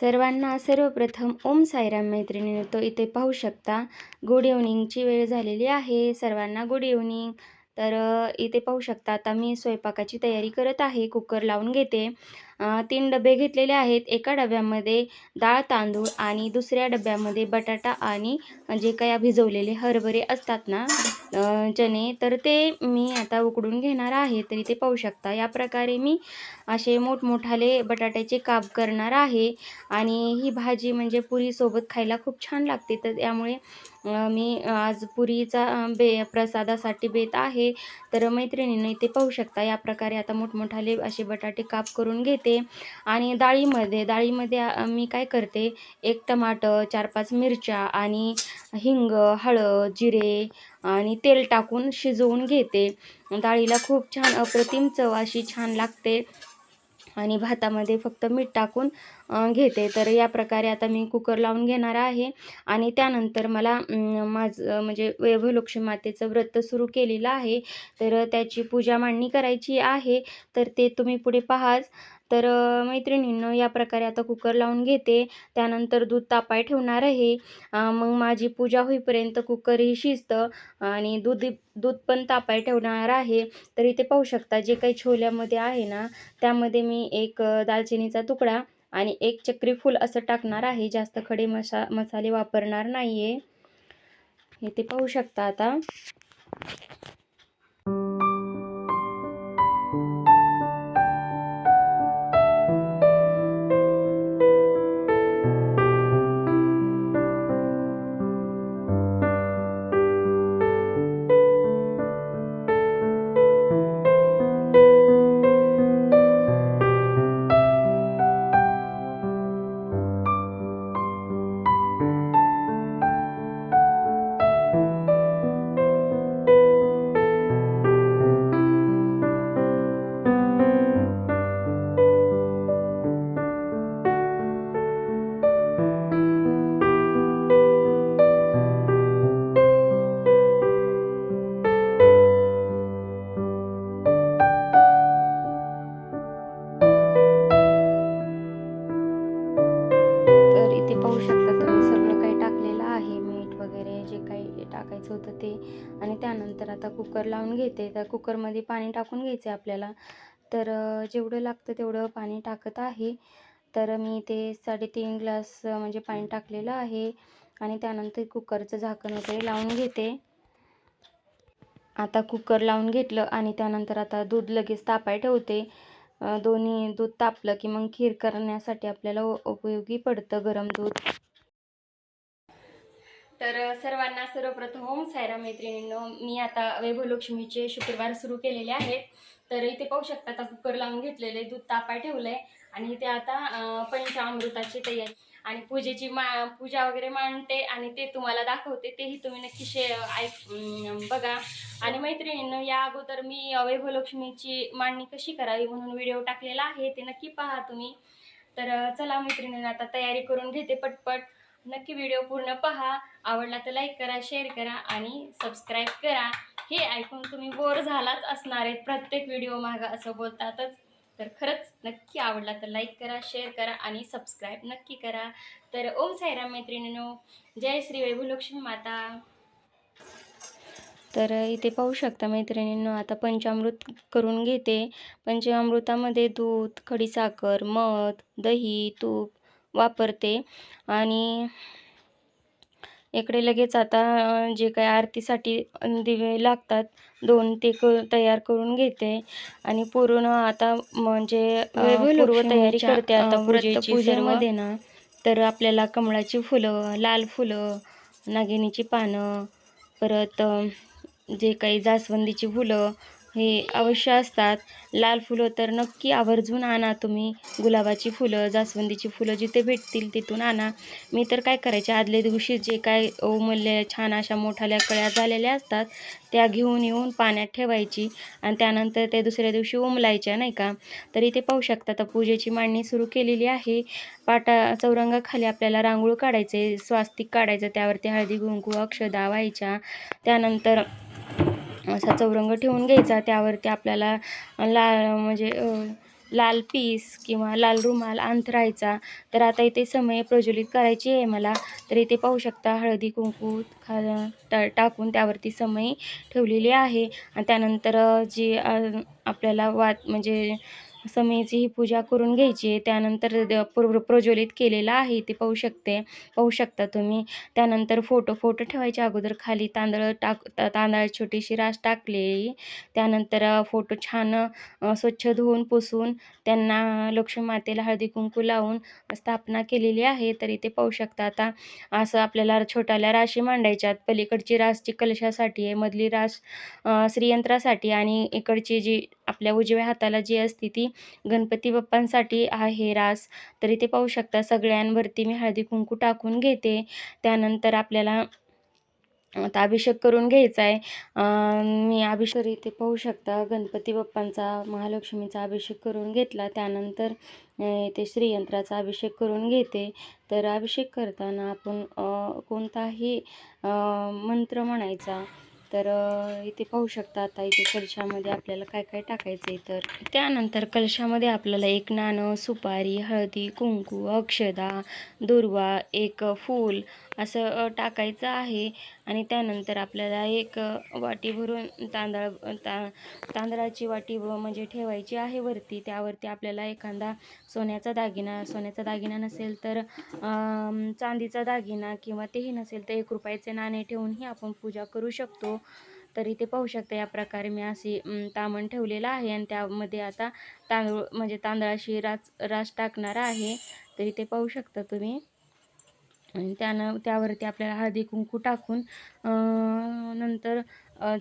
सर्वांना सर्वप्रथम ओम साईराम मैत्रिणी तो इथे पाहू शकता. गुड इव्हनिंगची वेळ झालेली आहे. सर्वांना गुड इव्हनिंग तर इथे पाहू शकता आता मी स्वयंपाकाची तयारी करत आहे. कुकर लावून घेते. तीन डबे घेतलेले आहेत. एका डब्यामध्ये डाळ तांदूळ आणि दुसऱ्या डब्यामध्ये बटाटा आणि जे काही भिजवलेले हरभरे असतात ना चणे तर ते मी आता उकडून घेणार आहे. तरी ते पाहू शकता. या प्रकारे मी असे मोठमोठाले बटाट्याचे काप करणार आहे आणि ही भाजी म्हणजे पुरीसोबत खायला खूप छान लागते. तर त्यामुळे मी आज पुरीचा बे प्रसादासाठी बेत आहे. तर मैत्रिणींनी इथे पाहू शकता. या प्रकारे आता मोठमोठाले असे बटाटे काप करून घेते आणि डाळीमध्ये डाळीमध्ये मी काय करते एक टमाटर चार पाच मिरच्या आणि हिंग हळद जिरे आणि तेल टाकून शिजवून घेते. डाळीला खूप छान अप्रतिम चव अशी छान लागते. आणि भातामध्ये फक्त मीठ टाकून घेते. तर या प्रकारे आता मी कुकर लावून घेणार आहे. आणि त्यानंतर मला माझं म्हणजे वैभवलक्ष्मी मातेचं व्रत सुरू केलेलं आहे. तर त्याची पूजा मांडणी करायची आहे. तर ते तुम्ही पुढे पाहाच. तर मैत्रिणींनो या प्रकारे आता कुकर लावून घेते. त्यानंतर दूध तापाय ठेवणार आहे. मग माझी पूजा होईपर्यंत कुकरही शिजतं आणि दूध दूध पण तापाय ठेवणार आहे. तर इथे पाहू शकता जे काही छोल्यामध्ये आहे ना त्यामध्ये मी एक दालचिनीचा तुकडा आणि एक चक्री फूल असं टाकणार आहे. जास्त खडे मसा मसाले वापरणार नाही आहे इथे पाहू शकता आता. घेते. तर कुकरमध्ये पाणी टाकून घ्यायचं आहे आपल्याला. तर जेवढं लागतं तेवढं पाणी टाकत आहे. तर मी इथे साडेतीन ग्लास म्हणजे पाणी टाकलेलं आहे. आणि त्यानंतर कुकरचं झाकण वगैरे लावून घेते. आता कुकर लावून घेतलं आणि त्यानंतर आता दूध लगेच तापाय ठेवते. दोन्ही दूध तापलं की मग खीर करण्यासाठी आपल्याला उपयोगी पडतं गरम दूध. तर सर्वांना सर्वप्रथम ओम सायरा मैत्रिणींनो मी आता वैभवलक्ष्मीचे शुक्रवार सुरू केलेले आहेत. तर इथे पाहू शकता आता कुकर लावून घेतलेले दूध तापाय ठेवलंय आणि इथे आता पंचामृताची तयारी. आणि पूजेची मा पूजा वगैरे मांडते आणि ते तुम्हाला दाखवते तेही तुम्ही नक्की शे ऐक बघा. आणि मैत्रिणींनो या अगोदर मी वैभवलक्ष्मीची मांडणी कशी करावी म्हणून व्हिडिओ टाकलेला आहे ते नक्की पहा तुम्ही. तर चला मैत्रिणींना आता तयारी करून घेते पटपट. नक्की व्हिडिओ पूर्ण पहा. आवडला तर लाईक करा शेअर करा आणि सबस्क्राईब करा. हे ऐकून तुम्ही बोर झालाच असणार आहेत. प्रत्येक व्हिडिओ मागा असं बोलतातच. तर खरंच नक्की आवडला तर लाईक करा शेअर करा आणि सबस्क्राईब नक्की करा. तर ओम साईराम मैत्रिणीनो जय श्री वैभवलक्ष्मी माता. तर इथे पाहू शकता मैत्रिणींनो आता पंचामृत करून घेते. पंचामृतामध्ये दूध खडीसाखर मध दही तूप वापरते. आणि इकडे लगेच आता जे काही आरतीसाठी दिवे लागतात दोन ते क तयार करून घेते. आणि पूर्ण आता म्हणजे पूर्व तयारी करते आता पूजेमध्ये ना तर आपल्याला कमळाची फुलं लाल फुलं नागिनीची पानं परत जे काही जास्वंदीची फुलं हे अवश्य असतात. लाल फुलं तर नक्की आवर्जून आणा तुम्ही. गुलाबाची फुलं जास्वंदीची फुलं जिथे भेटतील तिथून आणा. मी तर काय करायचे आदल्या दिवशी जे काय उमलले छान अशा मोठाल्या कळ्या झालेल्या असतात त्या घेऊन येऊन पाण्यात ठेवायची आणि त्यानंतर ते दुसऱ्या दिवशी उमलायच्या नाही का? तर इथे पाहू शकता आता पूजेची मांडणी सुरू केलेली आहे. पाटा चौरंगाखाली आपल्याला रांगोळ काढायचे स्वास्तिक काढायचं त्यावरती हळदी कुंकू अक्षदा व्हायच्या त्यानंतर असा चौरंग ठेवून घ्यायचा. त्यावरती आपल्याला ला म्हणजे लाल पीस किंवा लाल रुमाल अंथरायचा तर आता इथे समय प्रज्वलित करायची आहे मला. तर इथे पाहू शकता हळदी कुंकू खा टा टाकून त्यावरती समय ठेवलेली आहे. आणि त्यानंतर जी आपल्याला वात म्हणजे समयीची ही पूजा करून घ्यायची. आहे त्यानंतर द प्र प्रज्वलित केलेलं आहे ते पाहू शकते. पाहू शकता तुम्ही. त्यानंतर फोटो फोटो ठेवायच्या अगोदर खाली तांदळ टाक तांदळाची छोटीशी रास टाकलेली. त्यानंतर फोटो छान स्वच्छ धुवून पुसून त्यांना लक्ष्मी मातेला हळदी कुंकू लावून स्थापना केलेली आहे. तर इथे पाहू शकता आता. असं आपल्याला छोट्याल्या राशी मांडायच्यात. पलीकडची रासची कलशासाठी आहे मधली रास श्रीयंत्रासाठी आणि इकडची जी आपल्या उजव्या हाताला जी असते ती गणपती बाप्पांसाठी आहे रास. तर इथे पाहू शकता सगळ्यांवरती मी हळदी कुंकू टाकून घेते. त्यानंतर आपल्याला आता अभिषेक करून घ्यायचा आहे मी अभिषेक इथे पाहू शकता गणपती बाप्पांचा महालक्ष्मीचा अभिषेक करून घेतला. त्यानंतर ते इथे श्रीयंत्राचा अभिषेक करून घेते. तर अभिषेक करताना आपण कोणताही मंत्र म्हणायचा. तर इथे पाहू शकता आता इथे कलशामध्ये आपल्याला काय काय टाकायचं आहे तर. त्यानंतर कलशामध्ये आपल्याला एक नाणं सुपारी हळदी कुंकू अक्षदा दुर्वा एक फूल असं टाकायचं आहे. आणि त्यानंतर आपल्याला एक वाटी भरून तांदळ ता तांदळाची वाटी म्हणजे ठेवायची आहे वरती. त्यावरती आपल्याला एखादा सोन्याचा दागिना सोन्याचा दागिना नसेल तर चांदीचा दागिना किंवा तेही नसेल तर एक रुपयाचे नाणे ठेवूनही आपण पूजा करू शकतो. तर इथे पाहू शकता. या प्रकारे मी अशी तामण ठेवलेलं आहे आणि त्यामध्ये आता तांदूळ म्हणजे तांदळाशी रास रास टाकणार आहे. तर इथे पाहू शकता तुम्ही. आणि त्यानं त्यावरती आपल्याला हळदी कुंकू टाकून नंतर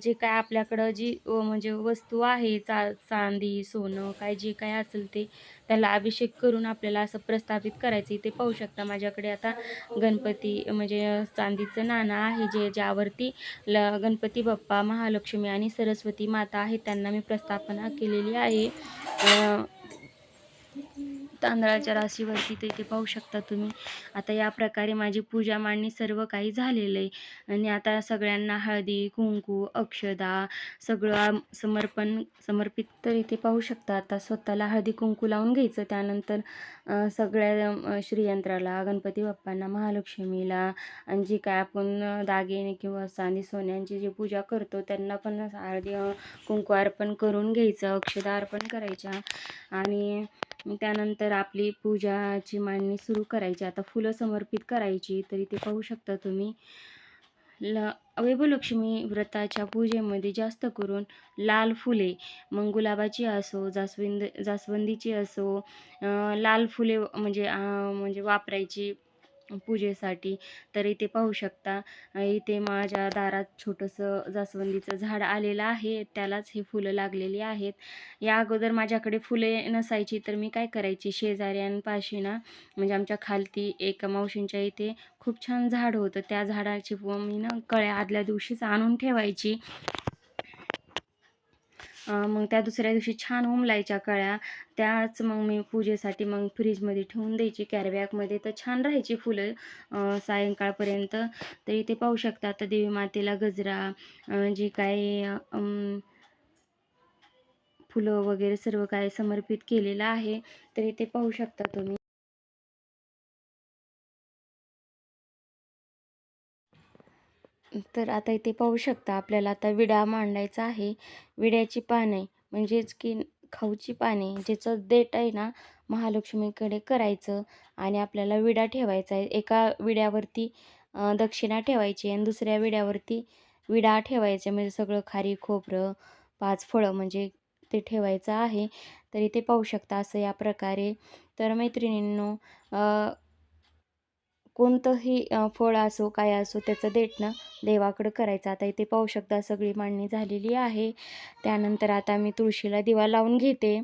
जे काय आपल्याकडं जी म्हणजे वस्तू आहे चा चांदी सोनं काय जे काय असेल ते त्याला अभिषेक करून आपल्याला असं प्रस्थापित करायचं ते पाहू शकता माझ्याकडे आता गणपती म्हणजे चांदीचं नाणं आहे जे ज्यावरती ल गणपती बाप्पा महालक्ष्मी आणि सरस्वती माता आहे त्यांना मी प्रस्थापना केलेली आहे. तांदळाच्या राशीवरती तर इथे पाहू शकता तुम्ही. आता या प्रकारे माझी पूजा मांडणी सर्व काही झालेलं आहे. आणि आता सगळ्यांना हळदी कुंकू अक्षदा सगळं समर्पण समर्पित तर इथे पाहू शकता. आता स्वतःला हळदी कुंकू लावून घ्यायचं. त्यानंतर सगळ्या श्रीयंत्राला गणपती बाप्पांना महालक्ष्मीला आणि जे काय आपण दागिने किंवा चांदी सोन्यांची जी पूजा करतो त्यांना पण हळदी कुंकू अर्पण करून घ्यायचं. अक्षदा अर्पण करायच्या. आणि त्यानंतर आपली पूजाची मांडणी सुरू करायची. आता फुलं समर्पित करायची तरी ते पाहू शकता तुम्ही. ल वैभवलक्ष्मी व्रताच्या पूजेमध्ये जास्त करून लाल फुले मग गुलाबाची असो जास्वंद जास्वंदीची असो लाल फुले म्हणजे म्हणजे वापरायची. पूजेसाठी. तर इथे पाहू शकता इथे माझ्या दारात छोटंसं जास्वंदीचं झाड आलेलं आहे. त्यालाच हे फुलं लागलेली आहेत. या अगोदर माझ्याकडे फुले नसायची तर मी काय करायची? शेजाऱ्यांपाशी ना म्हणजे आमच्या खालती एका मावशींच्या इथे खूप छान झाड होतं. त्या झाडाची व मी ना कळ्या आदल्या दिवशीच आणून ठेवायची. मग त्या दुसऱ्या दिवशी छान उमलायच्या कळ्या. त्याच मग मी पूजेसाठी मग फ्रीजमध्ये ठेवून द्यायची कॅरबॅकमध्ये तर छान राहायची फुलं सायंकाळपर्यंत. तर इथे पाहू शकता आता देवी मातेला गजरा जे जी फुलं वगैरे सर्व काही समर्पित केलेलं आहे. तर इथे पाहू शकता तुम्ही. तर आता इथे पाहू शकता आपल्याला आता विडा मांडायचा आहे. विड्याची पाने म्हणजेच की खाऊची पाने ज्याचं देठ आहे ना महालक्ष्मीकडे करायचं आणि आपल्याला विडा ठेवायचा आहे. एका विड्यावरती दक्षिणा ठेवायची आणि दुसऱ्या विड्यावरती विडा ठेवायचा. म्हणजे सगळं खारी खोबरं पाच फळं म्हणजे ते ठेवायचं आहे. तर इथे पाहू शकता असं या प्रकारे. तर मैत्रिणींनो कोणतंही फळ असो काय असो त्याचं देठणं देवाकडं करायचं. आता इथे पाहू शकता सगळी मांडणी झालेली आहे. त्यानंतर आता मी तुळशीला दिवा लावून घेते.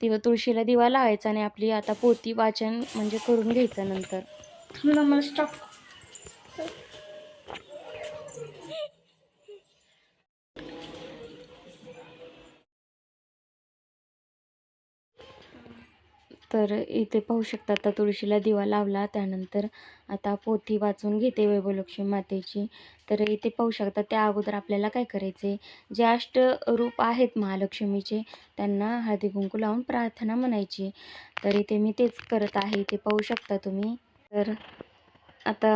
तेव्हा तुळशीला दिवा लावायचा आणि आपली आता पोती वाचन म्हणजे करून घ्यायचं नंतर. नमस्कार तर इथे पाहू शकता आता तुळशीला दिवा लावला त्यानंतर आता पोथी वाचून घेते वैभवलक्ष्मी मातेची. तर इथे पाहू शकता त्या अगोदर आपल्याला काय करायचे जे अष्ट रूप आहेत महालक्ष्मीचे त्यांना हळदी कुंकू लावून प्रार्थना म्हणायची. तर इथे मी तेच करत आहे इथे पाहू शकता तुम्ही. तर आता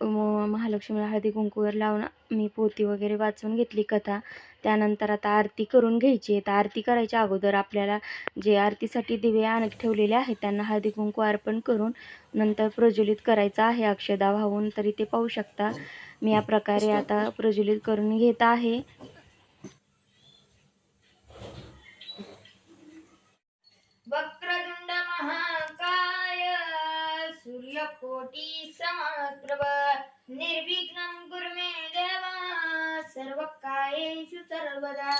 महालक्ष्मीला हळदी कुंकूवर लावून मी पोथी वगैरे वाचून घेतली कथा. त्यानंतर आता आरती करून घ्यायची आहे. तर आरती करायच्या अगोदर आपल्याला जे आरतीसाठी दिवे आण ठेवलेले आहेत त्यांना हळदी कुंकू अर्पण करून नंतर प्रज्वलित करायचं आहे. अक्षदा वाहून तर इथे पाहू शकता. मी या प्रकारे आता प्रज्वलित करून घेत आहे. समप्रभ निर्विघ्नं कुरु मे सर्वकार्येषु सर्वदा।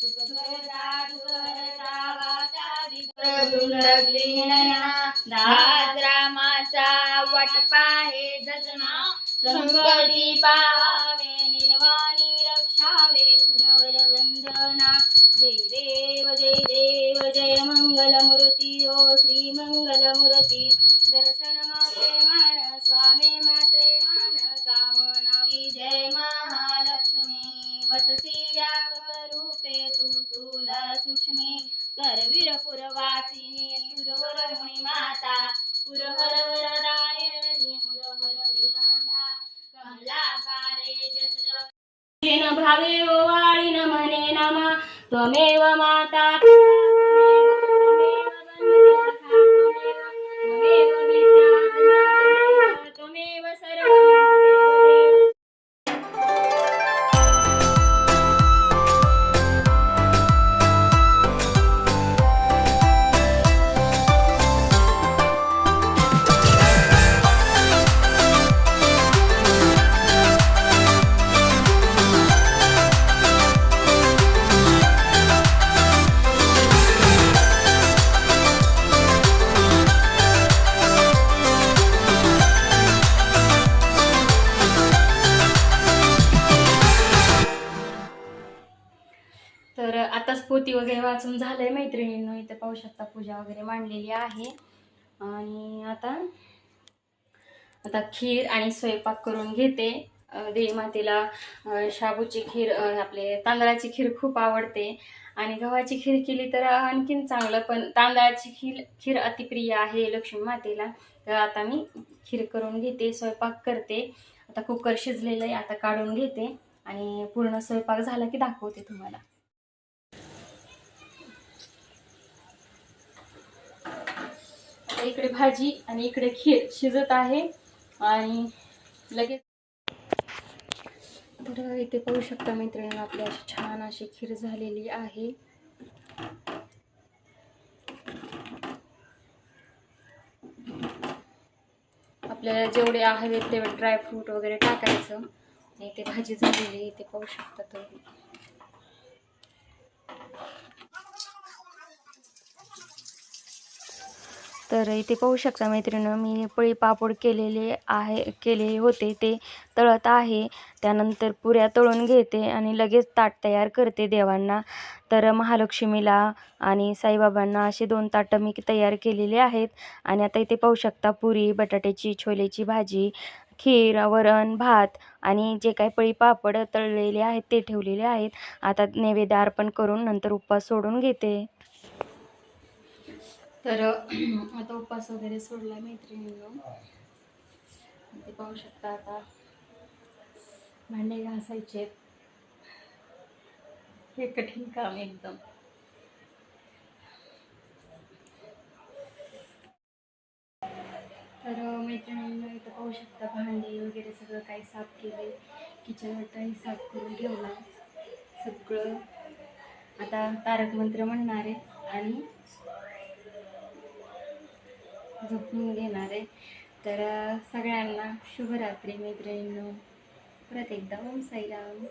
सुखकरता सुखहरता वाता विप्रतुंडग्लिनयना दाद्रामाचा वाटपा हे जजना संकटी निर्वाणी रक्षावे सुरवर वंदना। जय देव जय देव जय मंगलमूर्ती ओ श्री भावे ओवाळीन म्हणे नमा त्वमेव माता तर आताच पोती वगैरे वाचून झालंय मैत्रिणींनो इथे पाहू शकता पूजा वगैरे मांडलेली आहे. आणि आता आता खीर आणि स्वयंपाक करून घेते. देवी मातेला शाबूची खीर आपले तांदळाची खीर खूप आवडते. आणि गव्हाची खीर केली तर आणखीन चांगलं पण तांदळाची खीर खीर अतिप्रिय आहे लक्ष्मी मातेला. तर आता मी खीर करून घेते स्वयंपाक करते. आता कुकर शिजलेलं आहे आता काढून घेते. आणि पूर्ण स्वयंपाक झाला की दाखवते तुम्हाला. आता इकडे भाजी आणि इकडे खीर शिजत आहे. आणि लगेच तर इथे पाहू शकता मैत्रिणी आपली अशी छान अशी खीर झालेली आहे. आपल्याला जेवढे हवेत तेवढे ड्रायफ्रूट वगैरे टाकायचं. आणि इथे भाजी झालेली आहे इथे पाहू शकता तुम्ही. तर इथे पाहू शकता मैत्रिणी मी पळी पापड केलेले आहे केलेले होते ते तळत आहे. त्यानंतर पुऱ्या तळून घेते आणि लगेच ताट तयार करते देवांना. तर महालक्ष्मीला आणि साईबाबांना असे दोन ताटं मी तयार केलेले आहेत. आणि आता इथे पाहू शकता पुरी बटाट्याची छोलेची भाजी खीर वरण भात आणि जे काही पळी पापड तळलेले आहेत ते ठेवलेले आहेत. आता नैवेद्य अर्पण करून नंतर उपवास सोडून घेते. तर आता उपवास वगैरे सोडला मैत्रिणींनो. ते पाहू शकता आता. भांडे घासायचे. हे कठीण काम एकदम. तर मैत्रिणींना इथं पाहू शकता भांडे वगैरे सगळं काही साफ केले किचन वटाही साफ करून ठेवला सगळं. आता तारक मंत्र म्हणणार आहे. आणि झोपून घेणार आहे. तर सगळ्यांना शुभरात्री मैत्रिणींनो. परत एकदा ओम साईराम.